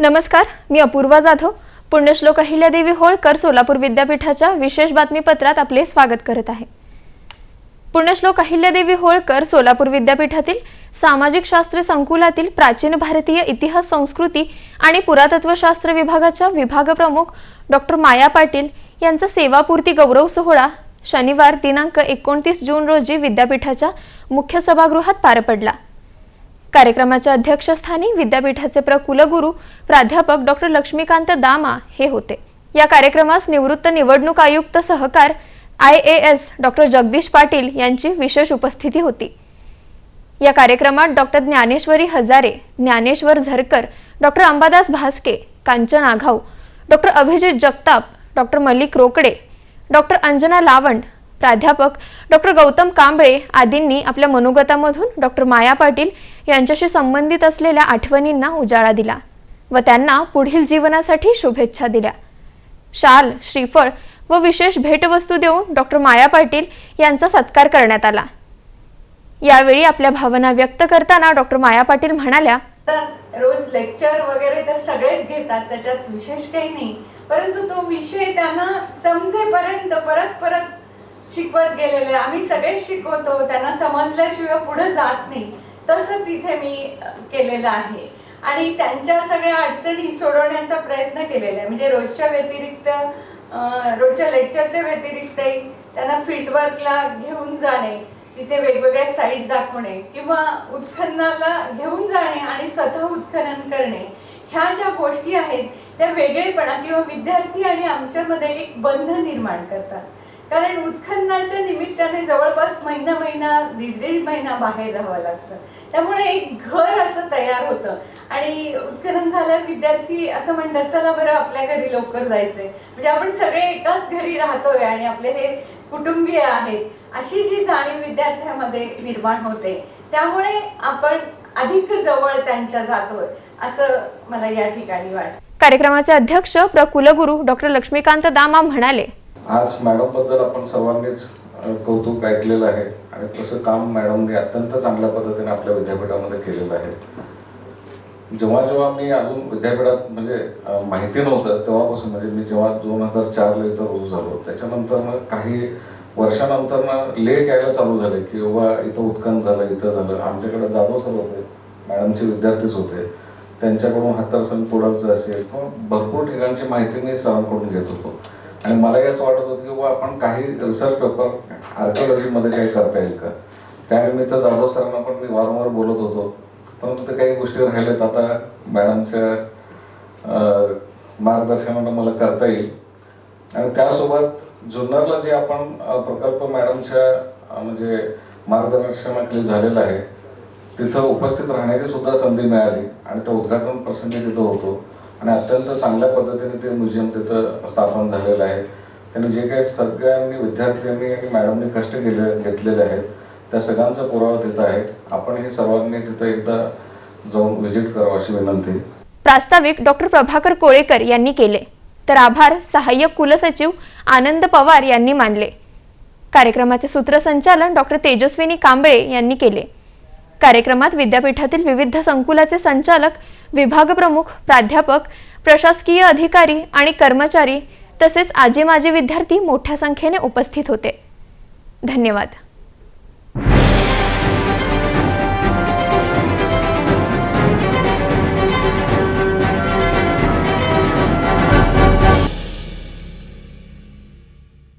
नमस्कार मी अपूर्वा जाधव. पुण्यश्लोक अहिल्यादेवी होळकर सोलापूर विद्यापीठाच्या विशेष बातमीपत्रात आपले स्वागत करत आहे. पुण्यश्लोक अहिल्यादेवी होळकर सोलापूर विद्यापीठातील सामाजिक शास्त्र संकुलातील प्राचीन भारतीय इतिहास संस्कृती आणि पुरातत्वशास्त्र विभागाच्या विभागप्रमुख डॉक्टर माया पाटील यांचा सेवापूर्ती गौरव सोहळा शनिवार दिनांक एकोणतीस जून रोजी विद्यापीठाच्या मुख्य सभागृहात पार पडला. कार्यक्रमाच्या अध्यक्षस्थानी विद्यापीठाचे प्रकुलगुरु प्राध्यापक डॉक्टर लक्ष्मीकांत दामा हे होते. या कार्यक्रमास निवृत्त निवडणूक आयुक्त सहकार I A S doctor Jagdish Patil यांची विशेष उपस्थिती होती. या कार्यक्रमात doctor Dnyaneshwari Hazare Dnyaneshwar Zarkar doctor Ambadas Bhaske Kanchan Aghav doctor Abhijit Jagtap doctor Malik Rokade doctor Anjana Lavand प्राध्यापक डॉक्टर गौतम कांबळे आदींनी आपल्या मनोगतामधून डॉक्टर माया पाटील यांच्याशी संबंधित असलेल्या आठवणींना उजाळा दिला व त्यांना पुढील जीवनासाठी शुभेच्छा दिल्या. शाल श्रीफळ व विशेष भेटवस्तू देऊन डॉक्टर माया पाटील यांचा सत्कार करण्यात आला. यावेळी आपल्या भावना व्यक्त करताना डॉक्टर माया पाटील म्हणाल्या रोज लेक्चर वगैरे तर सगळेच घेतात त्याच्यात विशेष काही नाही. परंतु तो विषय त्यांना समजेपर्यंत परत परत शिकवत गेलेले. आम्ही सगळेच शिकवतो. त्यांना समजल्याशिवाय पुढे जात नाही. तसंच इथे मी केलेलं आहे. आणि त्यांच्या सगळ्या अडचणी सोडवण्याचा प्रयत्न केलेला आहे. म्हणजे रोजच्या व्यतिरिक्त रोजच्या लेक्चरच्या व्यतिरिक्तही त्यांना फील्डवर्कला घेऊन जाणे तिथे वेगवेगळ्या साईट्स दाखवणे किंवा उत्खननाला घेऊन जाणे आणि स्वतः उत्खनन करणे. ह्या ज्या गोष्टी आहेत त्या वेगळेपणा किंवा विद्यार्थी आणि आमच्यामध्ये एक बंध निर्माण करतात. कारण उत्खननाच्या निमित्ताने जवळपास महिना महिना दीड दीड महिना बाहेर राहावं लागतं. त्यामुळे एक घर असं तयार होतं. आणि उत्खनन झाल्यावर विद्यार्थी असं म्हणतात चला बरं आपल्या घरी लवकर जायचंय. म्हणजे आपण सगळे एकाच घरी राहतोय आणि आपले हे कुटुंबीय आहेत. अशी जी जाणीव विद्यार्थ्यामध्ये निर्माण होते. त्यामुळे आपण अधिक जवळ त्यांच्या जातोय असं मला या ठिकाणी वाटतं. कार्यक्रमाचे अध्यक्ष प्रकुलगुरू डॉक्टर लक्ष्मीकांत दामा म्हणाले आज मॅडमबद्दल आपण सर्वांनीच कौतुक ऐकलेलं आहे. आणि तसं काम मॅडमने अत्यंत चांगल्या पद्धतीने आपल्या विद्यापीठामध्ये केलेलं आहे. जेव्हा जेव्हा मी अजून विद्यापीठात म्हणजे माहिती नव्हतं तेव्हापासून म्हणजे मी जेव्हा दोन हजार चारला इथं रुजू झालो त्याच्यानंतर मग काही वर्षानंतर ना लेख यायला चालू झाले की बाबा इथं उत्खनन झालं इथं झालं. आमच्याकडे जाधव सर होते मॅडमचे विद्यार्थीच होते. त्यांच्याकडून हत्तरसन पुढाचं असेल किंवा भरपूर ठिकाणची माहिती मी सरांकडून घेत होतो. आणि मला असं वाटत होतं की बाबा आपण काही रिसर्च पेपर आर्किओलॉजीमध्ये काही करता येईल का? त्यानिमित्त जाधव सरांना पण मी वारंवार बोलत होतो. परंतु ते काही गोष्टी राहिल्यात आता मॅडमच्या मार्गदर्शनानं मला करता येईल. आणि त्यासोबत जुन्नरला जे आपण प्रकल्प मॅडमच्या म्हणजे मार्गदर्शनाखाली झालेला आहे तिथं उपस्थित राहण्याची सुद्धा संधी मिळाली. आणि त्या उद्घाटन प्रसंगी तिथं होतो. आणि अत्यंत चांगल्या पद्धतीने ते म्युझियम तिथं स्थापन झालेलं आहे. त्यांनी जे काही सगळ्यांनी विद्यार्थ्यांनी आणि मॅडमनी कष्ट केले घेतलेले आहेत त्या सगळ्यांचा पुरावा तिथं आहे. आपण हे सर्वांनी तिथं एकदा जाऊन व्हिजिट करावं अशी विनंती. प्रास्ताविक डॉक्टर प्रभाकर कोळेकर यांनी केले. तर आभार सहाय्यक कुलसचिव आनंद पवार यांनी मानले. कार्यक्रमाचे सूत्रसंचालन डॉक्टर तेजस्विनी कांबळे यांनी केले. कार्यक्रमात विद्यापीठातील विविध संकुलाचे संचालक विभाग प्रमुख प्राध्यापक प्रशासकीय अधिकारी आणि कर्मचारी तसेच आजी माजी विद्यार्थी मोठ्या संख्येने उपस्थित होते. धन्यवाद.